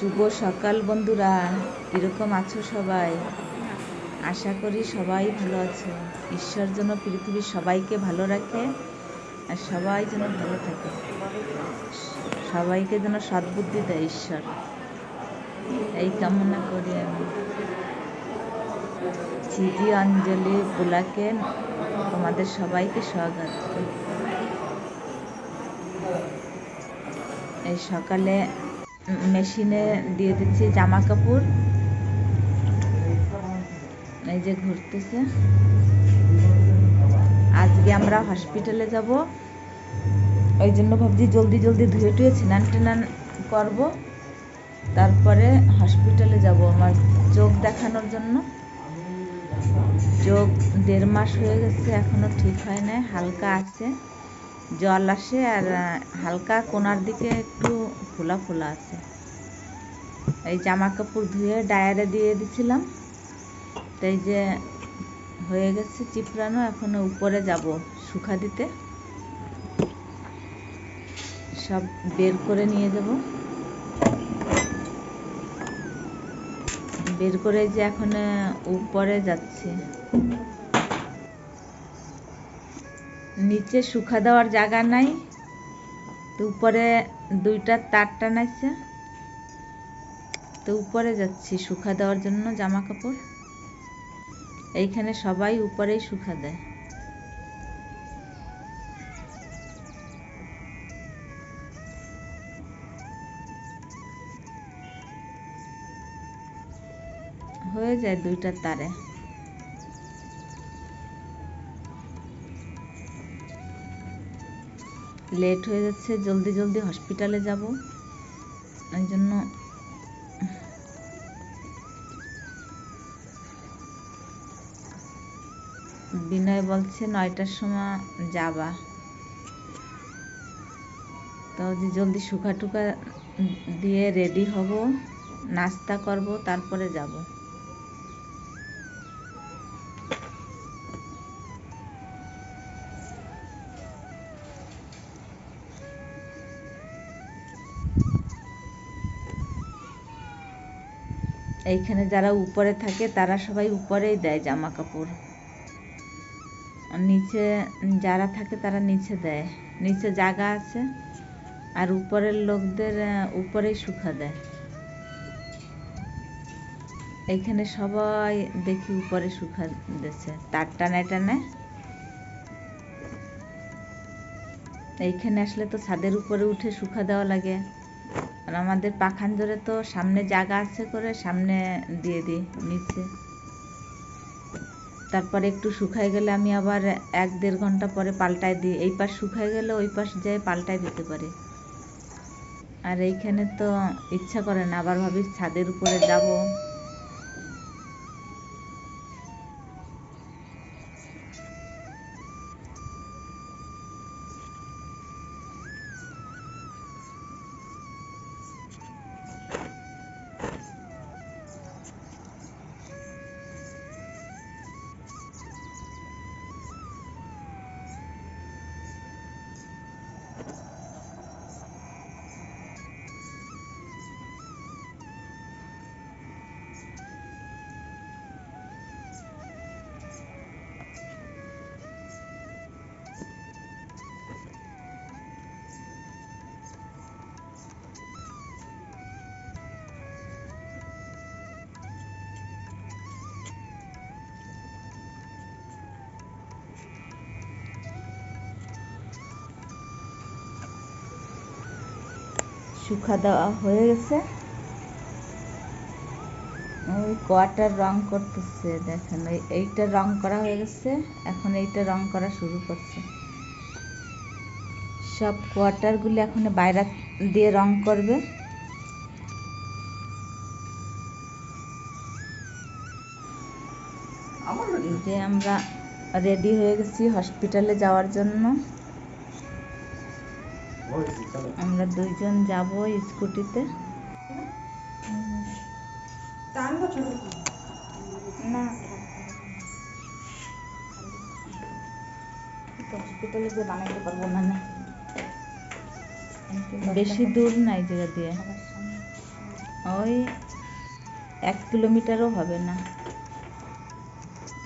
শুভ সকাল বন্ধুরা, কীরকম আছো সবাই? আশা করি সবাই ভালো আছে। ঈশ্বর যেন পৃথিবীর সবাইকে ভালো রাখে আর সবাই যেন ভালো থাকে। সবাইকে যেন সদ্বুদ্ধি দেয় ঈশ্বর। এই কামনা করি আমি। ছিজি অঞ্জলি বুলাকে তোমাদের সবাইকে স্বাগত। এই সকালে মেশিনে দিয়ে দিচ্ছি জামা কাপড়। এই যে ঘুরতেছে। আজকে আমরা হসপিটালে যাব। ওই জন্য ভাবছি জলদি জলদি ধুয়ে টুয়ে স্নান টেনান করব। তারপরে হসপিটালে যাব আমার চোখ দেখানোর জন্য। চোখ দেড় মাস হয়ে গেছে, এখনও ঠিক হয় নাই, হালকা আছে। জল আসে আর হালকা কোনার দিকে একটু ফোলা ফোলা আছে। এই জামা কাপড় ধুয়ে ডায়ারে দিয়ে দিছিলাম। তাই যে হয়ে গেছে চিপড়ানো, এখন উপরে যাব শুকা দিতে। সব বের করে নিয়ে যাব। বের করে যে এখন উপরে যাচ্ছি। নিচে শুকা দেওয়ার জায়গা নাই। তো উপরে দুইটা তার টানাইছে। তো উপরে যাচ্ছি শুকা দেওয়ার জন্য জামা কাপড় এইখানে সবাই উপরেই শুকা দেয়। হয়ে যায় দুইটা তারে। লেট হয়ে যাচ্ছে, জলদি জলদি হসপিটালে যাব। এই জন্য বিনয় বলছে, নয়টার সময় যাবা। তো যে জলদি শুকা টুকা দিয়ে রেডি হব, নাস্তা করব, তারপরে যাব। এইখানে যারা উপরে থাকে, তারা সবাই উপরেই দেয় জামা কাপড়। নিচে যারা থাকে, তারা নিচে দেয়। নিচে জায়গা আছে, আর উপরের লোকদের উপরেই শুকা দেয়। এইখানে সবাই দেখি উপরে শুকা দিচ্ছে। তার টানায় টানায় এইখানে আসলে তো ছাদের উপরে উঠে শুকা দেওয়া লাগে। আর আমাদের পাখান ধরে তো সামনে জায়গা আছে করে সামনে দিয়ে দিই নিচে। তারপরে একটু শুকায় গেলে আমি আবার এক দেড় ঘণ্টা পরে পাল্টাই দিই। এই পাশ শুকায় গেলে ওই পাশ যেয়ে পাল্টাই দিতে পারি। আর এইখানে তো ইচ্ছা করে না, আবার ভাবি ছাদের উপরে যাব। শুকা দেওয়া হয়ে গেছে। ওই কোয়াটার রং করতেছে, দেখেন এইটা রং করা হয়ে গেছে, এখন এইটা রং করা শুরু করছে। সব কোয়াটারগুলি এখন বাইরে দিয়ে রং করবে। আমরা রেডি হয়ে গেছি হসপিটালে যাওয়ার জন্য। আমরা দুইজন যাব স্কুটিতে। না হসপিটালে যে বানাইতে পারব না না। বেশি দূর নাই জায়গা দিয়ে? ওই এক কিলোমিটারও হবে না।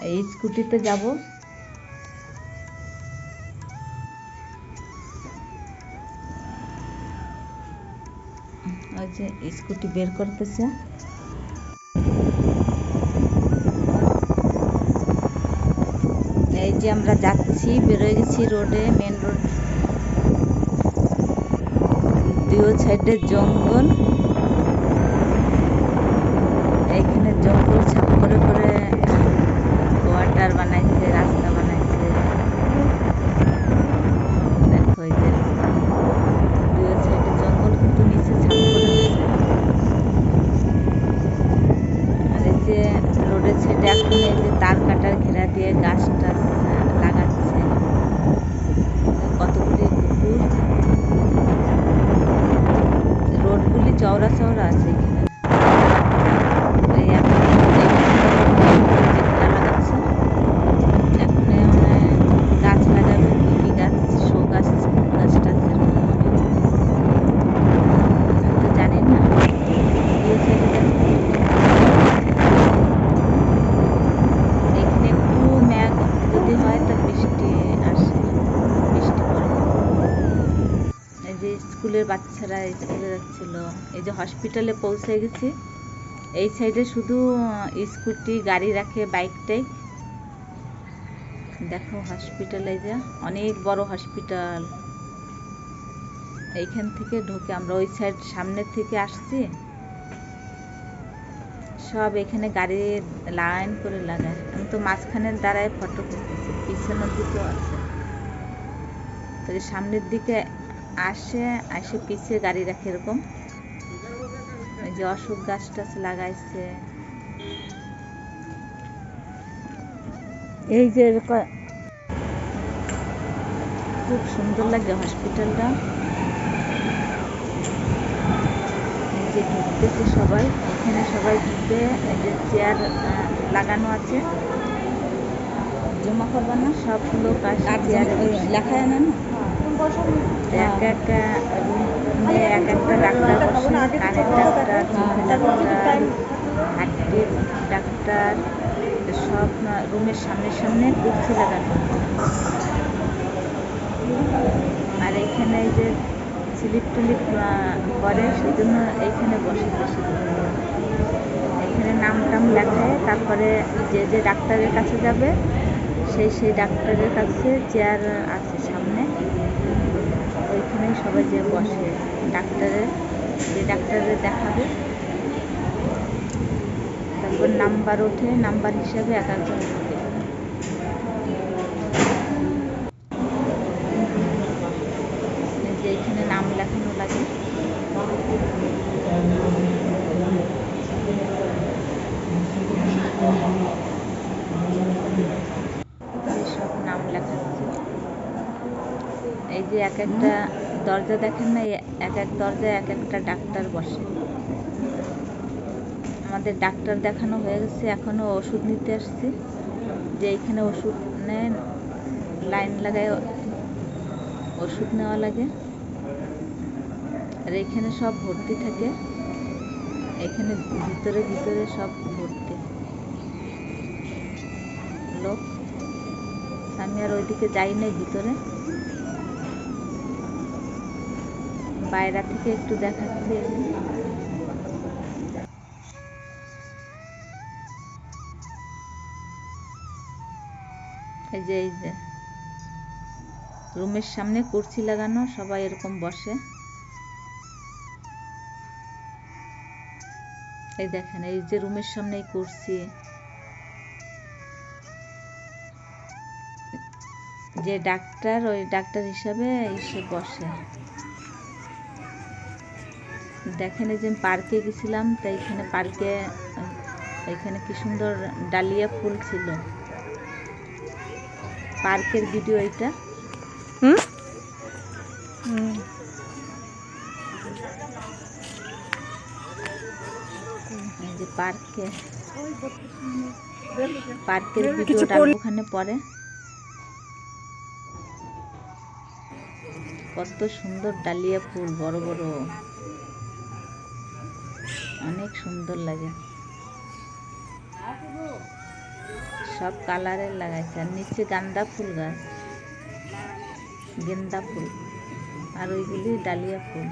এই স্কুটিতে যাব। যে স্কুটি বের করতেছে। এই যে আমরা যাচ্ছি, বেরোয় গেছি রোডে মেন রোড দুই সাইডে জঙ্গল এইখানে জঙ্গল ছাপ করে করে কোয়ার্টার বানাইছে রাস্তা বানাইছে দেখো এই যে দুই সাইডে জঙ্গল কিন্তু নিচে ছাপ করে দিছে আর এই যে রোডের সাইডে এখন এই যে তার কাটার ঘেরা দিয়ে গাছ টাছ লাগাচ্ছে কতগুলি কুকুর রোডগুলি চওড়া চওড়া আছে এখানে এই এখন যেগুলা লাগাচ্ছে এখন মানে গাছ লাগাবে কি কি গাছ শো গাছ কোন গাছটা সেরকম হবে আমি তো জানি না এই সাইডে দেখো এখানে একটু মেঘ যদি হয় তা বৃষ্টি আসে বৃষ্টি পড়ে এই যে স্কুলের বাচ্চারা স্কুলে যাচ্ছিল। এই যে হসপিটালে পৌঁছে গেছি। এই সাইডে শুধু স্কুটি, গাড়ি রাখে বাইক টাইক দেখো হসপিটালে যে, অনেক বড় হসপিটাল এইখান থেকে ঢোকে আমরা ওই সাইড সামনের থেকে আসছি। সব এখানে গাড়ি লাইন করে লাগায়। আমি তো মাঝখানের দাঁড়ায় ফটো তুলতেছি পিছনের দিকেও আছে। তো সামনের দিকে আসে আসে পিছিয়ে গাড়ি রাখে এরকম। যে অশোক গাছ টাছ লাগাইছে। এই যে খুব সুন্দর লাগে হসপিটালটা। যে ঢুকতেছে সবাই এখানে সবাই এই যে চেয়ার লাগানো আছে। জমা করবে না সব লোক আসে চেয়ারে লেখা না এক একটা ডাক্তার ডাক্তার ডাক্তার হার্টের ডাক্তার সব রুমের সামনে সামনে কুর্সি লাগানো আর এখানে যে স্লিপ টিলিপ করে সেই জন্য এইখানে বসে বসে এখানে নাম টাম লেখায় তারপরে যে যে ডাক্তারের কাছে যাবে সেই সেই ডাক্তারের কাছে চেয়ার আছে সবাই যে বসে ডাক্তারের যে ডাক্তারের দেখাবে। তারপর নাম্বার ওঠে, নাম্বার হিসাবে এক একজন যে এখানে নাম লেখানো লাগে। নাম এই যে এক একটা দরজা দেখেন না এক এক দরজায় এক একটা ডাক্তার বসে। আমাদের ডাক্তার দেখানো হয়ে গেছে এখনও ওষুধ নিতে আসছি। যে এইখানে ওষুধ নেন, লাইন লাগায় ওষুধ নেওয়া লাগে। আর এখানে সব ভর্তি থাকে। এখানে ভিতরে ভিতরে সব ভর্তি। লোক। আমি আর ওইদিকে যাই নাই ভিতরে। বাইরে থেকে একটু দেখাচ্ছি। এই যে এই যে। রুমের সামনে কুর্সি লাগানো, সবাই এরকম বসে। এই দেখেন, এই যে রুমের সামনে এই কুর্সি। যে ডাক্তার, ওই ডাক্তার হিসাবে এসে বসে। দেখেন এই যে পার্কে গেছিলাম তো এখানে পার্কে এখানে কি সুন্দর ডালিয়া ফুল ছিল। পার্কের ভিডিও এটা যে পার্কে। পার্কের ভিডিওটা ওখানে পরে কত সুন্দর ডালিয়া ফুল বড় বড়। অনেক সুন্দর লাগে। সব কালারের লাগাইছে। আর নিচে গান্দা ফুল গাছ। গেন্দা ফুল। আর ওইগুলি ডালিয়া ফুল।